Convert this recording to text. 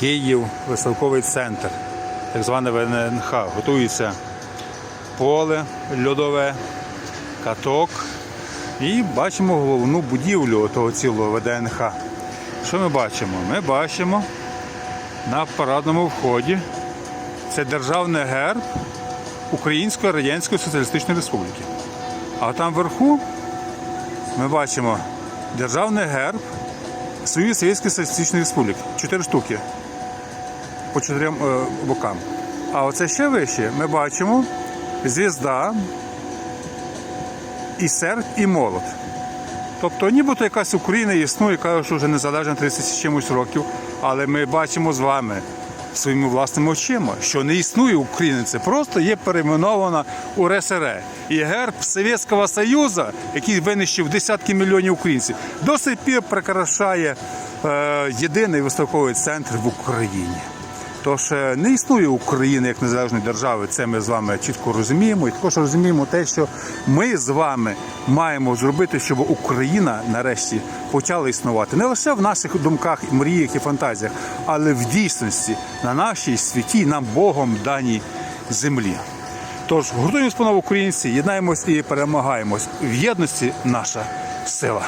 Київ, виставковий центр, так зване ВННХ. Готується поле льодове, каток. І бачимо головну будівлю того цілого ВДНХ. Що ми бачимо? Ми бачимо на парадному вході це державний герб Української Радянської Соціалістичної Республіки. А там вверху ми бачимо державний герб Союзу Совєтської Соціалістичної Республіки. Чотири штуки по чотирьом е, бокам. А оце ще вище ми бачимо звізда і серп, і молот. Тобто нібито якась Україна існує, каже, що вже незалежна 30 з чимось років, але ми бачимо з вами своїми власними очима, що не існує України, це просто є перейменована у РСР. І герб Совєтського Союзу, який винищив десятки мільйонів українців, до сих пір прикрашає е, єдиний виставковий центр в Україні. Тож е, не існує України як незалежної держави. Це ми з вами чітко розуміємо. І також розуміємо те, що ми з вами маємо зробити, щоб Україна нарешті почала існувати не лише в наших думках, мріях і фантазіях, але в дійсності на нашій святій нам Богом даній землі. Тож гуртуємось панове українці, єднаємось і перемагаємось. В єдності наша сила.